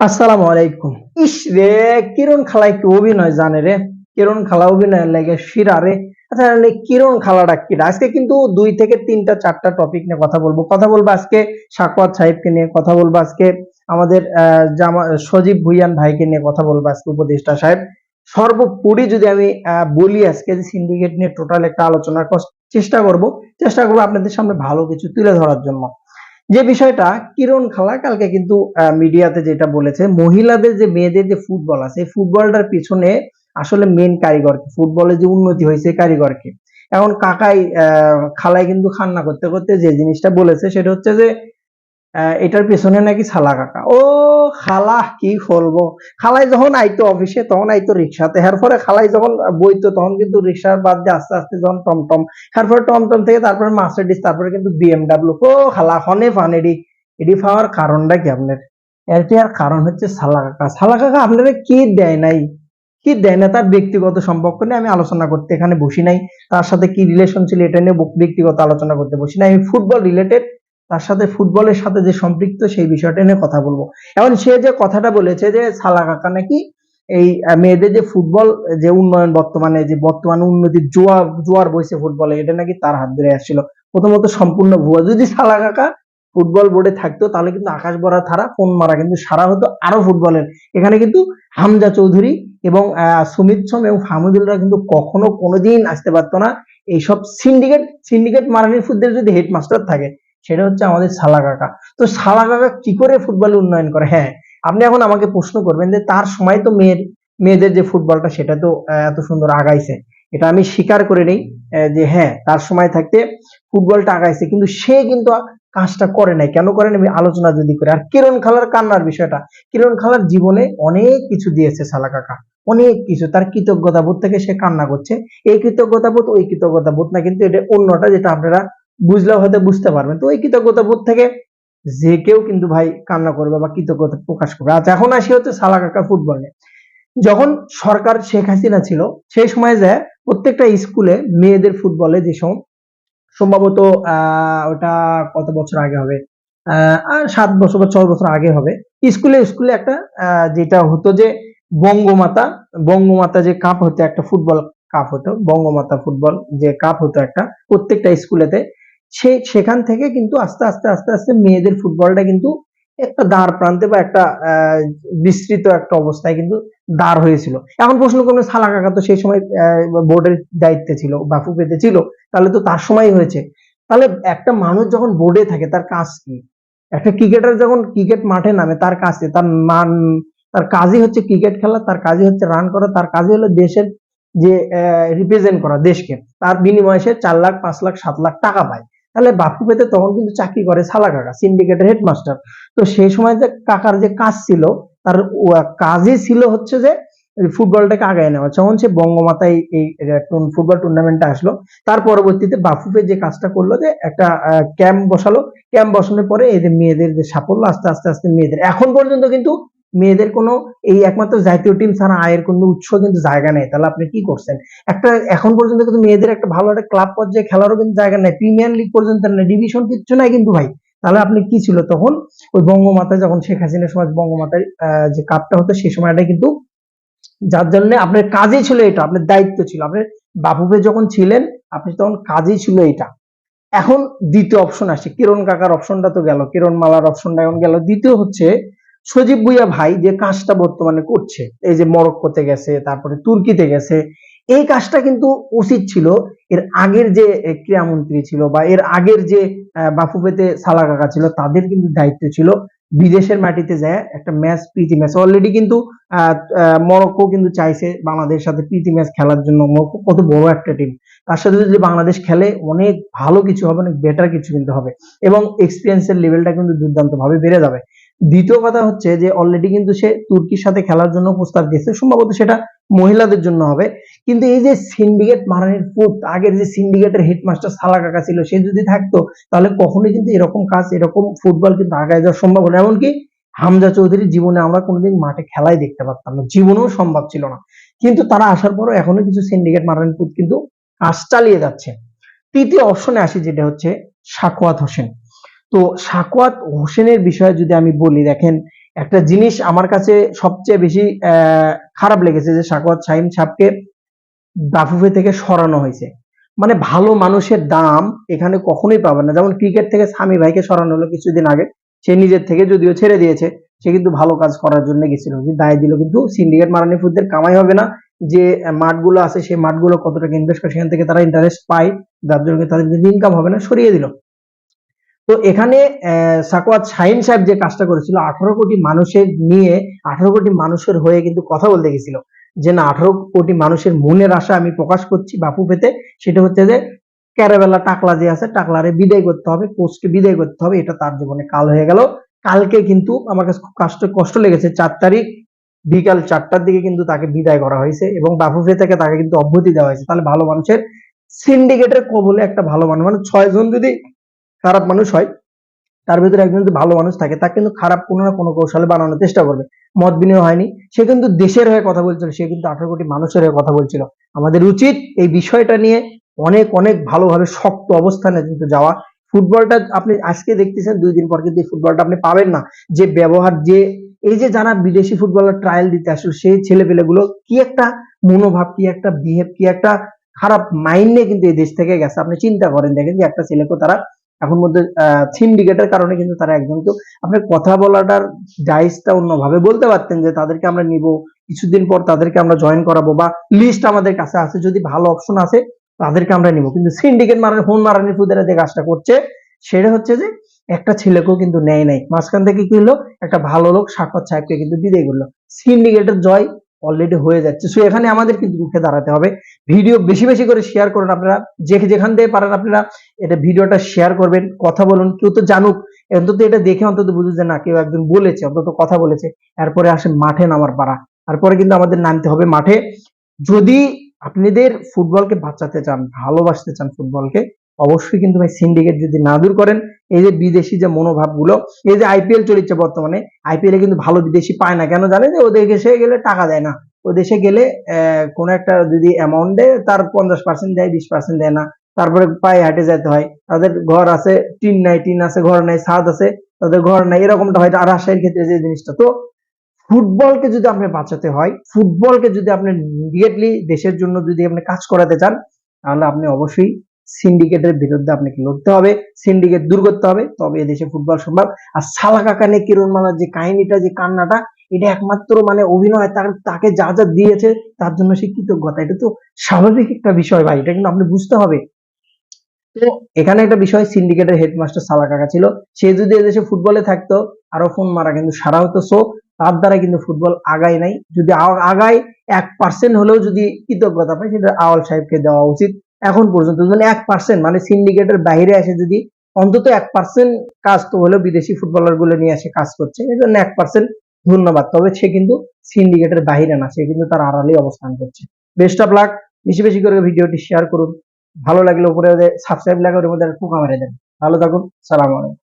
আসসালামু আলাইকুম। ইস রে, কিরণ খালাই কি অভিনয় জানে রে? কিরণ খালা অভিনয় লাগে শিরা রে। আচ্ছা কিরণ খালাটা কি? আজকে কিন্তু দুই থেকে তিনটা, চারটা টপিক নিয়ে কথা বলব। কথা বলব আজকে সাকওয়াত সাহেবকে নিয়ে, কথা বলব আজকে আমাদের জামা, সজীব ভুইয়ান ভাইকে নিয়ে কথা বলব আজকে উপদেষ্টা সাহেব। সর্বোপরি যদি আমি বলি আজকে যে সিন্ডিকেট নিয়ে টোটাল একটা আলোচনা চেষ্টা করব। চেষ্টা করব আপনাদের সামনে ভালো কিছু তুলে ধরার জন্য। যে বিষয়টা কিরণ খালা কালকে কিন্তু মিডিয়াতে যেটা বলেছে, মহিলাদের যে মেয়েদের যে ফুটবল আছে ফুটবলটার পিছনে আসলে মেন কারিগরকে ফুটবলে যে উন্নতি হয়েছে কারিগরকে। এখন কাকাই খালাই কিন্তু খান্না করতে করতে যে জিনিসটা বলেছে সেটা হচ্ছে যে এটার পেছনে নাকি খালা কাকা? ও খালা কি বলব? খালাই যখন আইতো অফিসে তখন আইতো রিক্সাতে পরে খালাই যখন বইতো, তখন কিন্তু রিক্সার বাদ দিয়ে আস্তে আস্তে যখন টমটম। এরপরে টমটম থেকে তারপরে মার্সিডিজ তারপরে কিন্তু বিএমডাব্লিউ ও, খালা হনে ফানেডি এডি পাওয়ার কারণটা কি আপনার এটি আর কারণ হচ্ছে সালা কাকা। সালা কাকা আপনারা কি দেয় নাই? কি দেয় না তার ব্যক্তিগত সম্পর্ক নিয়ে আমি আলোচনা করতে এখানে বসি নাই। তার সাথে কি রিলেশন ছিল, এটা নিয়ে ব্যক্তিগত আলোচনা করতে বসি নাই। আমি ফুটবল রিলেটেড তার সাথে ফুটবলের সাথে যে সম্পৃক্ত, সেই বিষয়টা নিয়ে কথা বলব। এখন সে যে কথাটা বলেছে যে, সালা কাকা নাকি এই মেয়েদের যে ফুটবল, যে উন্নয়ন বর্তমানে, যে বর্তমানে উন্নতির জোয়ার জোয়ার বইছে ফুটবলে, এটা নাকি তার হাত ধরে আসছিল। প্রথমত সম্পূর্ণ ভুয়া। যদি সালা কাকা ফুটবল বোর্ডে থাকতো, তাহলে কিন্তু আকাশ বড়া থারা, ফোন মারা, কিন্তু সারা হতো আরও ফুটবলের। এখানে কিন্তু হামজা চৌধুরী এবং সুমিত সোম এবং ফাহমুদুলরা কিন্তু কখনো কোনোদিন আসতে পারতো না। এইসব সিন্ডিকেট সিন্ডিকেট মারানির ফুটদের যদি হেডমাস্টার থাকে সেটা হচ্ছে আমাদের সালা কাকা। তো সালা কাকা কি করে ফুটবল উন্নয়ন করে? হ্যাঁ আপনি এখন আমাকে প্রশ্ন করবেন যে তার সময় তো মেয়ের, মেয়েদের যে ফুটবলটা সেটা তো এত সুন্দর আগাইছে। এটা আমি স্বীকার করে নেই যে হ্যাঁ তার সময় থাকতে ফুটবলটা আগাইছে। কিন্তু সে কিন্তু কাজটা করে নাই। কেন করে আমি আলোচনা যদি করে। আর কিরণ খালার কান্নার বিষয়টা। কিরণ খালার জীবনে অনেক কিছু দিয়েছে সালা কাকা। অনেক কিছু। তার কৃতজ্ঞতা বোধ থেকে সে কান্না করছে। এই কৃতজ্ঞতা বোধ ওই কৃতজ্ঞতা বোধ না, কিন্তু এটা অন্যটা যেটা আপনারা বুঝলেও হয়তো বুঝতে পারবেন তো ওই কৃতজ্ঞতা বোধ থেকে যে কেউ কিন্তু ভাই কান্না করবে বা কৃতজ্ঞতা প্রকাশ করবে। আচ্ছা এখন আসি হচ্ছে সালা কাকা ফুটবল নিয়ে। যখন সরকার শেখ হাসিনা ছিল, সেই সময় যায় প্রত্যেকটা স্কুলে মেয়েদের ফুটবলে যে সব সম্ভবত ওটা কত বছর আগে হবে? আহ সাত বছর বা ছয় বছর আগে হবে। স্কুলে স্কুলে একটা যেটা হতো যে বঙ্গমাতা বঙ্গমাতা যে কাপ হতো, একটা ফুটবল কাপ হতো। বঙ্গমাতা ফুটবল যে কাপ হতো একটা, প্রত্যেকটা স্কুলেতে সে, সেখান থেকে কিন্তু আস্তে আস্তে আস্তে আস্তে মেয়েদের ফুটবলটা কিন্তু একটা দাঁড় প্রান্তে বা একটা বিস্তৃত একটা অবস্থায় কিন্তু দাঁড় হয়েছিল। এখন প্রশ্ন করবেন সালা কাকা তো সেই সময় বোর্ডের দায়িত্বে ছিল বা ফুপেতে ছিল, তাহলে তো তার সময় হয়েছে। তাহলে একটা মানুষ যখন বোর্ডে থাকে, তার কাজ কি? একটা ক্রিকেটার যখন ক্রিকেট মাঠে নামে, তার কাজ কি? তার মান, তার কাজই হচ্ছে ক্রিকেট খেলা, তার কাজই হচ্ছে রান করা, তার কাজই হলো দেশের যে রিপ্রেজেন্ট করা, দেশকে। তার বিনিময়ে সে চার লাখ, পাঁচ লাখ, সাত লাখ টাকা পায়। তাহলে বাপু পেতে তখন কিন্তু চাকরি করে সালা কাকা সিন্ডিকেটের হেডমাস্টার তো সেই সময় যে কাকার যে কাজ ছিল, তার কাজই ছিল হচ্ছে যে ফুটবলটাকে আগায় নেওয়া। যখন সে বঙ্গমাতায় এই ফুটবল টুর্নামেন্টটা আসলো, তার পরবর্তীতে বাফুফে যে কাজটা করল যে একটা ক্যাম্প বসালো। ক্যাম্প বসানোর পরে যে মেয়েদের যে সাফল্য, আস্তে আস্তে আস্তে মেয়েদের। এখন পর্যন্ত কিন্তু মেয়েদের কোনো এই একমাত্র জাতীয় টিম ছাড়া আয়ের কোনো উৎস কিন্তু জায়গা নেই। তাহলে আপনি কি করছেন? একটা এখন পর্যন্ত কিন্তু মেয়েদের একটা ভালো একটা ক্লাব পর্যায়ে খেলারও কিন্তু জায়গা নেই। প্রিমিয়ার লিগ পর্যন্ত নেই ডিভিশন কিচ্ছু নাই কিন্তু ভাই। তাহলে আপনি কি ছিল তখন? ওই বঙ্গমাতা, যখন শেখ হাসিনার সময় বঙ্গমাতার যে কাপটা হতো সেই সময়টা কিন্তু যার জন্য আপনার কাজই ছিল এটা, আপনার দায়িত্ব ছিল। আপনার বাবুবে যখন ছিলেন, আপনি তখন কাজই ছিল এটা। এখন দ্বিতীয় অপশন আসে কিরণ কাকার অপশনটা তো গেল, কিরণ মালার অপশনটা এখন গেল। দ্বিতীয় হচ্ছে সজীব ভুইয়া ভাই যে কাজটা বর্তমানে করছে, এই যে মরক্কোতে গেছে, তারপরে তুর্কিতে গেছে, এই কাজটা কিন্তু উচিত ছিল এর আগের যে ক্রীড়ামন্ত্রী ছিল বা এর আগের যে বাফুফেতে সালা কাকা ছিল, তাদের কিন্তু দায়িত্ব ছিল বিদেশের মাটিতে যায় একটা ম্যাচ, প্রীতি ম্যাচ। অলরেডি কিন্তু মরক্কো কিন্তু চাইছে বাংলাদেশের সাথে প্রীতি ম্যাচ খেলার জন্য। মরক্কো কত বড় একটা টিম তার সাথে যদি বাংলাদেশ খেলে, অনেক ভালো কিছু হবে, অনেক বেটার কিছু কিন্তু হবে। এবং এক্সপিরিয়েন্সের লেভেলটা কিন্তু দুর্দান্ত ভাবে বেড়ে যাবে। দ্বিতীয় কথা হচ্ছে যে অলরেডি কিন্তু সে তুর্কির সাথে খেলার জন্য প্রস্তাব দিয়েছে, সম্ভবত সেটা মহিলাদের জন্য হবে। কিন্তু এই যে সিন্ডিকেট মারানির ফুট আগের যে সিন্ডিকেটের হেডমাস্টার সালা কাকা ছিল, সে যদি থাকতো, তাহলে কখনোই কিন্তু এরকম কাজ, এরকম ফুটবল কিন্তু আগায় যাওয়া সম্ভব না। এমনকি হামজা চৌধুরীর জীবনে আমরা কোনোদিন মাঠে খেলাই দেখতে পারতাম না, জীবনেও সম্ভব ছিল না। কিন্তু তারা আসার পরও এখনও কিছু সিন্ডিকেট মারানির ফুট কিন্তু কাজ চালিয়ে যাচ্ছে। তৃতীয় অপশনে আসি, যেটা হচ্ছে সাকোয়াত হোসেন। তো সাকোয়াত হোসেনের বিষয়ে যদি আমি বলি, দেখেন একটা জিনিস আমার কাছে সবচেয়ে বেশি খারাপ লেগেছে যে সাকওয়াত শাহিন সাহেবকে বাফুফে থেকে সরানো হয়েছে। মানে ভালো মানুষের দাম এখানে কখনোই পাবে না। যেমন ক্রিকেট থেকে সামি ভাইকে সরানো হলো কিছুদিন আগে, সে নিজের থেকে যদিও ছেড়ে দিয়েছে, সে কিন্তু ভালো কাজ করার জন্য গেছিল। দায় দিল কিন্তু সিন্ডিকেট মারানি ফুডদের কামাই হবে না, যে মাঠগুলো আছে সেই মাঠগুলো কত টাকা ইনভেস্ট করে সেখান থেকে তারা ইন্টারেস্ট পায়, যার জন্য তাদের কিন্তু ইনকাম হবে না, সরিয়ে দিল। তো এখানে আহ, সাকওয়াত শাহিন সাহেব যে কাজটা করেছিল আঠারো কোটি মানুষের নিয়ে আঠারো কোটি মানুষের হয়ে কিন্তু কথা বলতে গেছিল। যে না আঠারো কোটি মানুষের মনের আশা আমি প্রকাশ করছি বাপু পেতে সেটা হচ্ছে যে ক্যারাবেলা টাকলা যে আছে টাকলারে বিদায় করতে হবে কোচকে বিদায় করতে হবে এটা তার জীবনে কাল হয়ে গেল। কালকে কিন্তু আমার কাছে খুব কষ্ট কষ্ট লেগেছে। চার তারিখ বিকাল চারটার দিকে কিন্তু তাকে বিদায় করা হয়েছে এবং বাপু ফেতাকে তাকে কিন্তু অব্যাহতি দেওয়া হয়েছে। তাহলে ভালো মানুষের সিন্ডিকেটের কবলে একটা ভালো মানুষ মানে ছয় জন যদি খারাপ মানুষ হয়, তার ভিতরে একজন যদি ভালো মানুষ থাকে, তাকে কিন্তু খারাপ কোনো না কোনো কৌশলে বানানোর চেষ্টা করবে। মত বিনিময় হয়নি, সে কিন্তু দেশের হয়ে কথা বলছিল, সে কিন্তু আঠারো কোটি মানুষের হয়ে কথা বলছিল। আমাদের উচিত এই বিষয়টা নিয়ে অনেক অনেক ভালোভাবে শক্ত অবস্থানে কিন্তু যাওয়া। ফুটবলটা আপনি আজকে দেখতেছেন, দুই দিন পর কিন্তু এই ফুটবলটা আপনি পাবেন না। যে ব্যবহার, যে এই যে যারা বিদেশি ফুটবলার ট্রায়াল দিতে আসলে, সেই ছেলে পেলেগুলো কি একটা মনোভাব, কি একটা বিহেভ কি একটা খারাপ মাইন্ড নিয়ে কিন্তু এই দেশ থেকে গেছে। আপনি চিন্তা করেন, দেখেন যে একটা ছেলেকে তারা এখন মধ্যে সিন্ডিকেটের কারণে কিন্তু তারা একজন তো আপনি কথা বলাটার ডাইসটা অন্যভাবে বলতে পারতেন যে তাদেরকে আমরা নিব, কিছুদিন পর তাদেরকে আমরা জয়েন করাবো বা লিস্ট আমাদের কাছে আছে, যদি ভালো অপশন আছে তাদেরকে আমরা নিব। কিন্তু সিন্ডিকেট মারানি ফোন মারানি ফুদেরা যে কাজটা করছে, সেটা হচ্ছে যে একটা ছেলেকেও কিন্তু নেয় নাই। মাঝখান থেকে কি হলো? একটা ভালো লোক, সাক্ষাৎ সাহেবকে কিন্তু বিদায় করল। সিন্ডিকেটের জয় অলরেডি হয়ে যাচ্ছে। সো এখানে আমাদের কিন্তু রুখে দাঁড়াতে হবে। ভিডিও বেশি বেশি করে শেয়ার করুন আপনারা। যে যেখান থেকে পারেন আপনারা এটা ভিডিওটা শেয়ার করবেন, কথা বলুন। কেউ তো জানুক, অন্তত এটা দেখে অন্তত বুঝুন যে না, কেউ একজন বলেছে, অন্তত কথা বলেছে। এরপরে আসে মাঠে নামার পাড়া। তারপরে কিন্তু আমাদের নামতে হবে মাঠে। যদি আপনাদের ফুটবলকে বাঁচাতে চান, ভালোবাসতে চান ফুটবলকে অবশ্যই কিন্তু ভাই সিন্ডিকেট যদি না দূর করেন, এই যে বিদেশি যে মনোভাবগুলো, এই যে আইপিএল চলছে বর্তমানে আইপিএল এ কিন্তু ভালো বিদেশি পায় না। কেন জানেন যে ওদের দেশে গেলে টাকা দেয় না। ও দেশে গেলে কোনো একটা যদি অ্যামাউন্ট তার পঞ্চাশ পার্সেন্ট দেয়, বিশ পার্সেন্ট দেয় না। তারপরে পায়ে হাঁটে যেতে হয়। তাদের ঘর আছে, টিন নাই, টিন আছে, ঘর নাই, ছাদ আছে, তাদের ঘর নাই, এরকমটা হয়। আর রাজশাহীর ক্ষেত্রে যে জিনিসটা। তো ফুটবলকে যদি আপনি বাঁচাতে হয়, ফুটবলকে যদি আপনি ইমিডিয়েটলি দেশের জন্য যদি আপনি কাজ করাতে চান, তাহলে আপনি অবশ্যই সিন্ডিকেটের বিরুদ্ধে আপনাকে লড়তে হবে সিন্ডিকেট দূর করতে হবে, তবে এদেশে ফুটবল সম্ভব। আর সালা কাকা নিয়ে কিরণ মালার যে কাহিনীটা, যে কান্নাটা, এটা একমাত্র মানে অভিনয়, তার, তাকে যা যা দিয়েছে, তার জন্য সে কৃতজ্ঞতা। এটা তো স্বাভাবিক একটা বিষয় ভাই, এটা কিন্তু আপনি বুঝতে হবে। তো এখানে একটা বিষয় সিন্ডিকেটের হেডমাস্টার সালা কাকা ছিল, সে যদি এদেশে ফুটবলে থাকতো, আরও ফোন মারা কিন্তু সারা হতো। সো তার দ্বারা কিন্তু ফুটবল আগায় নাই। যদি আগায় এক পার্সেন্ট হলেও যদি কৃতজ্ঞতা পায়, সেটা আওয়াল সাহেবকে দেওয়া উচিত। এখন পর্যন্ত যদি এক পার্সেন্ট মানে সিন্ডিকেটের বাইরে এসে যদি অন্তত এক পার্সেন্ট কাজ তো হলেও বিদেশি ফুটবলারগুলো নিয়ে এসে কাজ করছে, এই জন্য এক পার্সেন্ট ধন্যবাদ। তবে সে কিন্তু সিন্ডিকেটের বাইরে না, সে কিন্তু তার আড়ালে অবস্থান করছে। বেস্ট অফ লাক বেশি বেশি করে ভিডিওটি শেয়ার করুন। ভালো লাগলে উপরে সাবস্ক্রাইব লাগে ওর মধ্যে পোকা মেরে দেন। ভালো থাকুন, সালাম আলাইকুম।